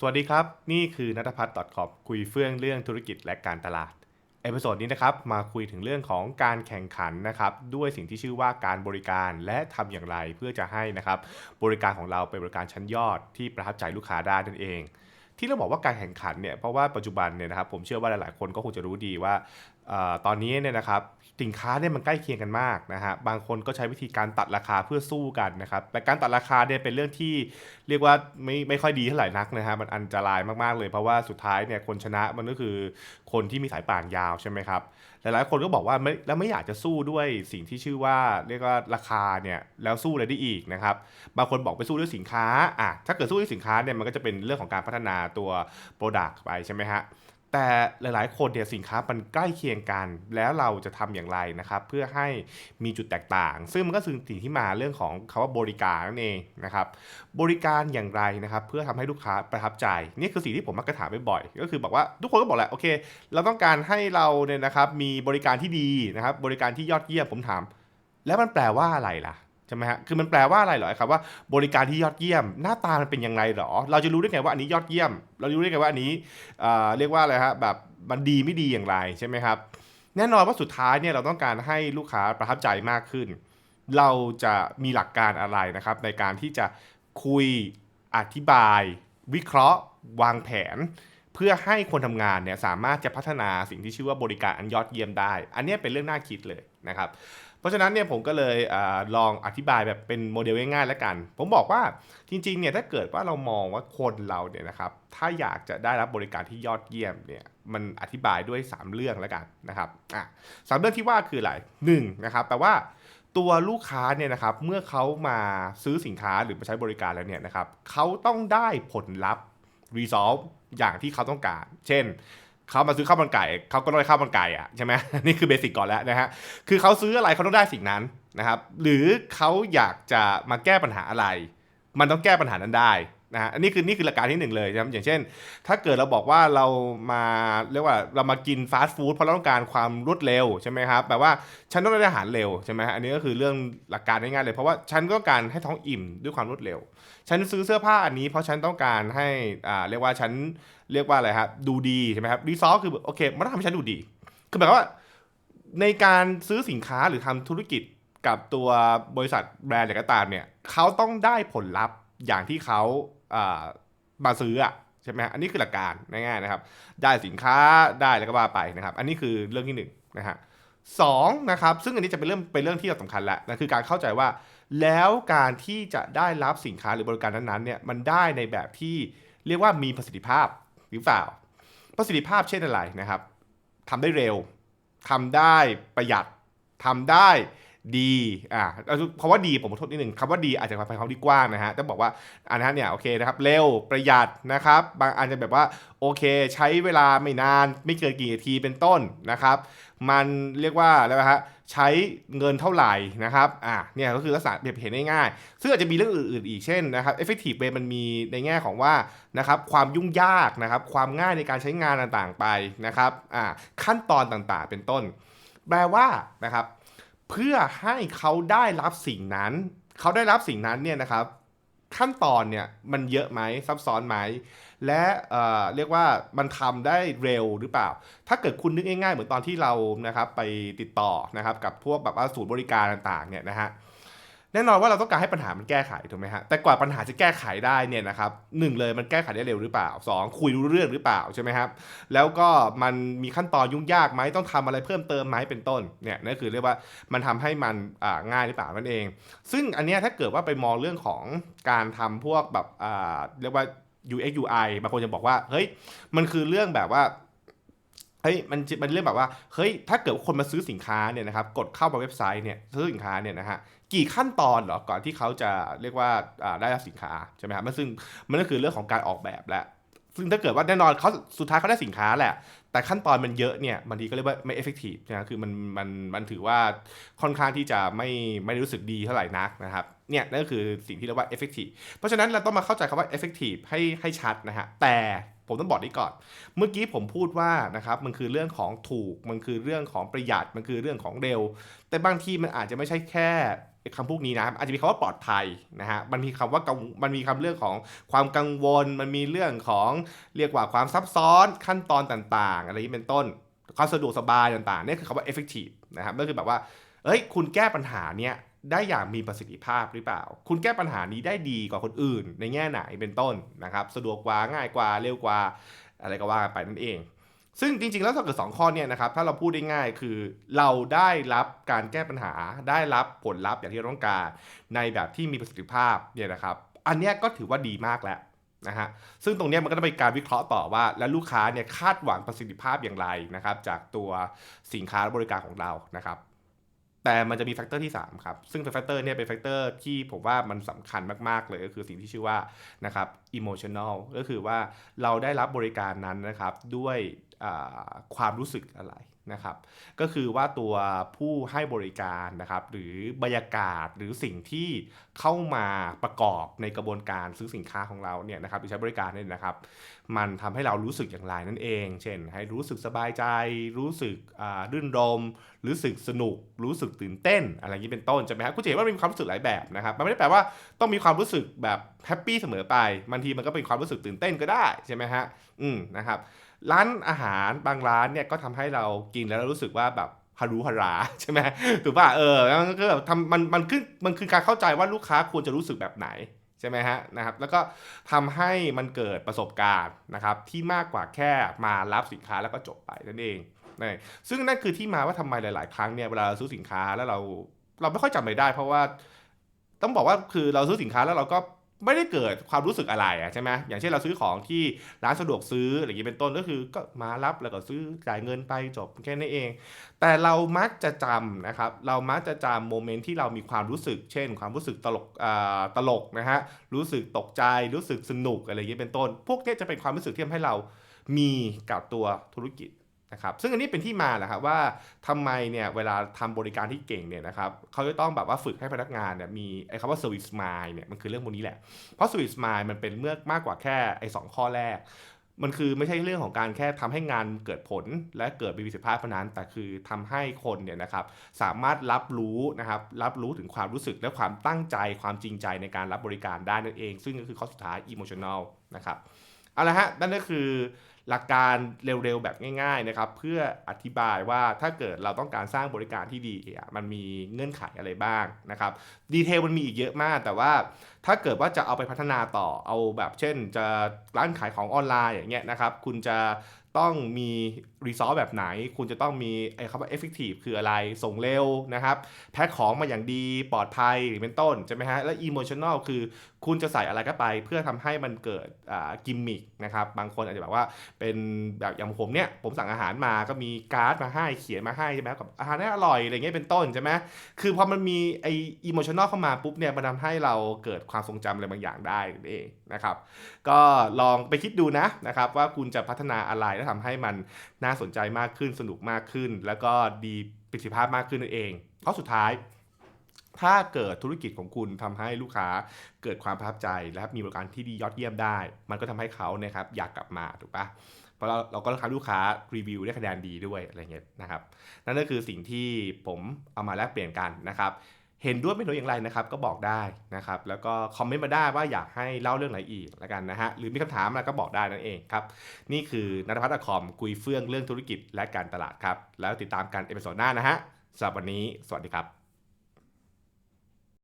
สวัสดีครับ นี่คือนัทพัฒน์ดอทคุยเฟื่องเรื่องธุรกิจและการตลาด เอพิโซดนี้นะครับมาคุยถึงเรื่องของการแข่งขันนะครับด้วยสิ่งที่ชื่อว่าการบริการและทำอย่างไรเพื่อจะให้นะครับบริการของเราเป็นบริการชั้นยอดที่ประทับใจลูกค้าได้นั่นเองที่เราบอกว่าการแข่งขันเนี่ยเพราะว่าปัจจุบันเนี่ยนะครับผมเชื่อว่าหลายๆ คนก็คงจะรู้ดีว่า ตอนนี้เนี่ยนะครับสินค้าเนี่ยมันใกล้เคียงกันมากนะฮะบางคนก็ใช้วิธีการตัดราคาเพื่อสู้กันนะครับแต่การตัดราคาเนี่ยเป็นเรื่องที่เรียกว่าไม่ไม่ค่อยดีเท่าไหร่นักนะฮะมันอันตรายมากๆเลย เพราะว่าสุดท้ายเนี่ยคนชนะมันก็คือคนที่มีสายป่านยาวใช่ไหมครับหลายๆคนก็บอกว่าไม่แล้วไม่อยากจะสู้ด้วยสิ่งที่ชื่อว่าเรียกว่าราคาเนี่ยแล้วสู้อะไรได้อีกนะครับบางคนบอกไปสู้ด้วยสินค้าอะถ้าเกิดสู้ด้วยสินค้าเนี่ยมันก็จะเป็นเรื่องของการพัฒนาตัว Product ไปใช่ไหมฮะ แต่หลายๆ คนเนี่ยสินค้ามันใกล้เคียงกัน แล้วเราจะทำอย่างไรนะครับ เพื่อให้มีจุดแตกต่าง ซึ่งมันก็คือสิ่งที่มาเรื่องของคาว่าบริการนั่นเองนะครับ บริการอย่างไรนะครับ เพื่อทำให้ลูกค้าประทับใจ นี่คือสิ่งที่ผมมักจะถามบ่อยๆก็คือบอกว่าทุกคนก็บอกแหละโอเค เราต้องการให้เราเนี่ยนะครับมีบริการที่ดีนะครับ บริการที่ยอดเยี่ยมผมถาม แล้วมันแปลว่าอะไรล่ะ ใช่ไหมฮะ คือมันแปลว่าอะไรหรอครับว่าบริการที่ยอดเยี่ยม หน้าตามันเป็นยังไงหรอ เราจะรู้ได้ไงว่าอันนี้ยอดเยี่ยม เรารู้ได้ไงว่าอันนี้เเรียกว่าอะไรฮะแบบมันดีไม่ดีอย่างไรใช่ไหมครับ แน่นอนว่าสุดท้ายเนี่ยเราต้องการให้ลูกค้าประทับใจมากขึ้น เราจะมีหลักการอะไรนะครับ ในการที่จะคุยอธิบาย วิเคราะห์ วางแผน เพื่อให้คนทำงานเนี่ยสามารถจะพัฒนาสิ่งที่ชื่อว่าบริการอันยอดเยี่ยมได้ อันนี้เป็นเรื่องน่าคิดเลยนะครับ ราะฉะนั้นเนี่ยผมก็เลยอลองอธิบายแบบเป็นโมเดลง่ายๆแล้วกัน ผมบอกว่าจริงๆเนี่ยถ้าเกิดว่าเรามองว่าคนเราเนี่ยนะครับถ้าอยากจะได้รับบริการที่ยอดเยี่ยมเนี่ยมันอธิบายด้วย 3 เรื่องแล้วกันนะครับอะสามเรื่องที่ว่าคืออะไรหนึ่งนะครับแปลว่าตัวลูกค้าเนี่ยนะครับเมื่อเขามาซื้อสินค้าหรือมาใช้บริการแล้วเนี่ยนะครับเขาต้องได้ผลลัพธ์ resolve อย่างที่เขาต้องการ เช่น เขามาซื้อข้าวมันไก่เขาก็ต้องได้ข้าวมันไก่อะใช่ไหมนี่คือเบสิกก่อนแล้วนะฮะคือเขาซื้ออะไรเขาต้องได้สิ่งนั้นนะครับ หรือเขาอยากจะมาแก้ปัญหาอะไร มันต้องแก้ปัญหานั้นได้ นะฮะอันนี้คือนี่คือหลักการที่หนึ่งเลยนะครับอย่างเช่น ถ้าเกิดเราบอกว่าเรามาเรียกว่าเรามากินฟาสต์ฟู้ดเพราะเราต้องการความรวดเร็วใช่ไหมครับแปลว่าฉันต้องได้อาหารเร็วใช่ไหมฮะอันนี้ก็คือเรื่องหลักการง่ายๆเลย เพราะว่าฉันก็ต้องการให้ท้องอิ่มด้วยความรวดเร็ว ฉันซื้อเสื้อผ้าอันนี้เพราะฉันต้องการให้อ่าเรียกว่าฉันเรียกว่าอะไรครับดูดีใช่ไหมครับรีซอสคือโอเคมันต้องทำให้ฉันดูดี คือหมายความว่าในการซื้อสินค้าหรือทำธุรกิจกับตัวบริษัทแบรนด์อะไรก็ตามเนี่ยเขาต้องได้ผลลัพธ์อย่างที่เขา มาซื้ออะใช่ไหมอันนี้คือหลักการง่ายๆนะครับ ได้สินค้าได้แล้วก็ว่าไปนะครับ อันนี้คือเรื่องที่หนึ่งนะฮะสองนะครับ ซึ่งอันนี้จะเป็นเรื่องเป็นเรื่องที่สำคัญแหละนั่นคือการเข้าใจว่า แล้วการที่จะได้รับสินค้าหรือบริการนั้นๆเนี่ยมันได้ในแบบที่เรียกว่ามีประสิทธิภาพหรือเปล่า ประสิทธิภาพเช่นอะไรนะครับทำได้เร็วทำได้ประหยัดทำได้ ดีอ่าคำว่าดีผมขอโทษนิดหนึ่งคำว่าดีอาจจะหมายความที่กว้างนะฮะต้องบอกว่าอันนั้นเนี่ยโอเคนะครับเร็วประหยัดนะครับ บางอันจะแบบว่าโอเค ใช้เวลาไม่นานไม่เกินกี่นาทีเป็นต้นนะครับ มันเรียกว่าอะไรฮะใช้เงินเท่าไหร่นะครับอะเนี่ยก็คือลักษณะเปรียบเห็นได้ง่าย ซึ่งอาจจะมีเรื่องอื่นๆอีกเช่นนะครับ effective way มันมีในแง่ของว่านะครับความยุ่งยากนะครับความง่ายในการใช้งานต่างๆไปนะครับอะขั้นตอนต่างๆเป็นต้น แปลว่านะครับ เพื่อให้เขาได้รับสิ่งนั้น เขาได้รับสิ่งนั้นเนี่ยนะครับ ขั้นตอนเนี่ยมันเยอะไหมซับซ้อนไหมและเเรียกว่ามันทำได้เร็วหรือเปล่า ถ้าเกิดคุณนึกง่ายๆ เหมือนตอนที่เรานะครับไปติดต่อนะครับกับพวกแบบว่าศูนย์บริการต่างๆเนี่ยนะฮะ แน่นอนว่าเราต้องการให้ปัญหามันแก้ไขถูกไหมฮะแต่กว่าปัญหาจะแก้ไขได้เนี่ยนะครับหนึ่งเลยมันแก้ไขได้เร็วหรือเปล่าสองคุยรู้เรื่องหรือเปล่าใช่ไหมครับแล้วก็มันมีขั้นตอนยุ่งยากไหมต้องทำอะไรเพิ่มเติมไหมเป็นต้นเนี่ยนั่นคือเรียกว่ามันทำให้มันง่ายหรือเปล่านั่นเอง ซึ่งอันนี้ถ้าเกิดว่าไปมองเรื่องของการทำพวกแบบเรียกว่า UX UI บางคนจะบอกว่าเฮ้ยมันคือเรื่องแบบว่าเฮ้ยมันมันเรื่องแบบว่าเฮ้ยถ้าเกิดว่าคนมาซื้อสินค้าเนี่ยนะครับกดเข้ามาเว็บไซต์เนี่ยซื้อสินค้าเนี่ยนะฮะ กี่ขั้นตอนเหรอก่อนที่เขาจะเรียกว่าได้รับสินค้าใช่ไหมครับมันซึ่งมันก็คือเรื่องของการออกแบบแหละซึ่งถ้าเกิดว่าแน่นอนเขาสุดท้ายเขาได้สินค้าแหละ แต่ขั้นตอนมันเยอะเนี่ยบางทีก็เรียกว่าไม่ effective นะคือมันมันมันถือว่าค่อนข้างที่จะไม่ไม่รู้สึกดีเท่าไหร่นักนะครับเนี่ยนั่นก็คือสิ่งที่เรียกว่า effective เพราะฉะนั้นเราต้องมาเข้าใจคำว่า effective ให้ให้ชัดนะฮะแต่ ผมต้องบอกนี้ก่อน เมื่อกี้ผมพูดว่านะครับมันคือเรื่องของถูก มันคือเรื่องของประหยัด มันคือเรื่องของเร็ว แต่บางทีมันอาจจะไม่ใช่แค่คำพวกนี้นะอาจจะมีคำว่าปลอดภัยนะฮะมันมีคำว่ากังมันมีคำเรื่องของความกังวล มันมีเรื่องของเรียกว่าความซับซ้อนขั้นตอนต่างๆ อะไรนี้เป็นต้น ความสะดวกสบายต่างๆนี่คือคำว่า effective นะครับนั่นคือแบบว่าเอ้ยคุณแก้ปัญหาเนี้ย ได้อย่างมีประสิทธิภาพหรือเปล่า คุณแก้ปัญหานี้ได้ดีกว่าคนอื่น ในแง่ไหนเป็นต้นนะครับ สะดวกกว่าง่ายกว่าเร็วกว่า อะไรก็ว่าไปนั่นเอง ซึ่งจริงๆ แล้วถ้าเกิด2ข้อเนี่ยนะครับ ถ้าเราพูดได้ง่ายคือเราได้รับการแก้ปัญหา ได้รับผลลัพธ์อย่างที่เราต้องการในแบบที่มีประสิทธิภาพเนี่ยนะครับ อันนี้ก็ถือว่าดีมากแล้วนะฮะ ซึ่งตรงนี้มันก็ต้องเป็นการวิเคราะห์ต่อว่า แล้วลูกค้าเนี่ยคาดหวังประสิทธิภาพอย่างไรนะครับ จากตัวสินค้าและบริการของเรานะครับ แต่มันจะมีแฟกเตอร์ที่ 3 ครับ ซึ่งแฟกเตอร์เนี่ยเป็นแฟกเตอร์ที่ผมว่ามันสำคัญมาก ๆ เลยก็คือสิ่งที่ชื่อว่านะครับ emotional ก็คือว่าเราได้รับบริการนั้นนะครับด้วยความรู้สึกอะไร นะครับก็คือว่าตัวผู้ให้บริการนะครับหรือบรรยากาศหรือสิ่งที่เข้ามาประกอบในกระบวนการซื้อสินค้าของเราเนี่ยนะครับหรือใช้บริการเนี่ยนะครับ มันทำให้เรารู้สึกอย่างไรนั่นเอง เช่น ให้รู้สึกสบายใจ รู้สึกรื่นรม รู้สึกสนุก รู้สึกตื่นเต้น อะไรอย่างนี้เป็นต้นใช่ไหมครับคุณจะเห็นว่ามันมีความรู้สึกหลายแบบนะครับมันไม่ได้แปลว่าต้องมีความรู้สึกแบบแฮปปี้เสมอไปบางทีมันก็เป็นความรู้สึกตื่นเต้นก็ได้ใช่ไหมฮะอืมนะครับ ร้านอาหารบางร้านเนี่ยก็ทำให้เรากินแล้วเรารู้สึกว่าแบบฮารุฮาราใช่ไหมถูกป่ะเออมันก็แบบทำมันมันคือมันคือการเข้าใจว่าลูกค้าควรจะรู้สึกแบบไหนใช่ไหมฮะนะครับแล้วก็ทำให้มันเกิดประสบการณ์นะครับที่มากกว่าแค่มารับสินค้าแล้วก็จบไปนั่นเองนะซึ่งนั่นคือที่มาว่าทำไมหลาย ๆ ครั้งเนี่ยเวลาเราซื้อสินค้าแล้วเราเราไม่ค่อยจำไม่ได้ เพราะว่าต้องบอกว่าคือเราซื้อสินค้าแล้วเราก็ ไม่ได้เกิดความรู้สึกอะไรอะใช่ไหมอย่างเช่นเราซื้อของที่ร้านสะดวกซื้ออะไรอย่างนี้เป็นต้นก็คือก็มารับแล้วก็ซื้อจ่ายเงินไปจบแค่นั้นเอง แต่เรามักจะจำนะครับเรามักจะจำโมเมนต์ที่เรามีความรู้สึก เช่น ความรู้สึกตลกตลกนะฮะรู้สึกตกใจรู้สึกสนุกอะไรอย่างนี้เป็นต้น พวกนี้จะเป็นความรู้สึกที่ทำให้เรามีกับตัวธุรกิจ นะครับซึ่งอันนี้เป็นที่มาแหละครับว่าทำไมเนี่ยเวลาทำบริการที่เก่งเนี่ยนะครับเขาจะต้องแบบว่าฝึกให้พนักงานเนี่ยมีไอ้คำว่า service mind เนี่ยมันคือเรื่องพวกนี้แหละ เพราะ service mind มันเป็นเมื่อมากกว่าแค่ไอ้สองข้อแรก มันคือไม่ใช่เรื่องของการแค่ทำให้งานเกิดผลและเกิดประสิทธิภาพเท่านั้น แต่คือทำให้คนเนี่ยนะครับสามารถรับรู้นะครับรับรู้ถึงความรู้สึกและความตั้งใจความจริงใจในการรับบริการได้นั่นเอง ซึ่งก็คือข้อสุดท้าย emotional นะครับ เอาละฮะนั่นก็คือหลักการเร็วๆแบบง่ายๆนะครับเพื่ออธิบายว่าถ้าเกิดเราต้องการสร้างบริการที่ดีอะมันมีเงื่อนไขอะไรบ้างนะครับดีเทลมันมีอีกเยอะมาก แต่ว่าถ้าเกิดว่าจะเอาไปพัฒนาต่อเอาแบบเช่น จะร้านขายของออนไลน์อย่างเงี้ยนะครับคุณจะต้องมีรีซอสแบบไหน คุณจะต้องมีไอ้คำว่า effective คืออะไร ส่งเร็วนะครับ แพ็คของมาอย่างดี ปลอดภัยหรือเป็นต้น ใช่ไหมฮะ และ emotional คือคุณจะใส่อะไรก็ไป เพื่อทำให้มันเกิดกิมมิคนะครับบางคนอาจจะแบบว่าเป็นแบบอย่างผมเนี่ยผมสั่งอาหารมาก็มีการ์ดมาให้เขียนมาให้ใช่ไหมกับอาหารนี่อร่อยอะไรเงี้ยเป็นต้นใช่ไหมคือพอมันมีไออิโมชันอลเข้ามาปุ๊บเนี่ยมันทำให้เราเกิดความทรงจำอะไรบางอย่างได้นั่นเองนะครับก็ลองไปคิดดูนะนะครับว่าคุณจะพัฒนาอะไรและทำให้มันน่าสนใจมากขึ้นสนุกมากขึ้น แล้วก็ดีประสิทธิภาพมากขึ้นนั่นเองเพราะสุดท้าย ถ้าเกิดธุรกิจของคุณทำให้ลูกค้าเกิดความประทับใจและมีบริการที่ดียอดเยี่ยมได้ มันก็ทำให้เขานะครับอยากกลับมาถูกปะเพราะเราเราก็ทำลูกค้ารีวิวได้คะแนนดีด้วยอะไรเงี้ยนะครับนั่นก็คือสิ่งที่ผมเอามาแลกเปลี่ยนกันนะครับเห็นด้วยไม่เห็นด้วยอย่างไรนะครับก็บอกได้นะครับแล้วก็คอมเมนต์มาได้ว่าอยากให้เล่าเรื่องไหนอีกแล้วกันนะฮะหรือมีคำถามอะไรก็บอกได้นั่นเองครับนี่คือนัทพัฒน์คอมคุยเฟื่องเรื่องธุรกิจและการตลาดครับแล้วติดตามกันเอพิโซดหน้านะฮะสำหรับวันนี้สวัสดีครับ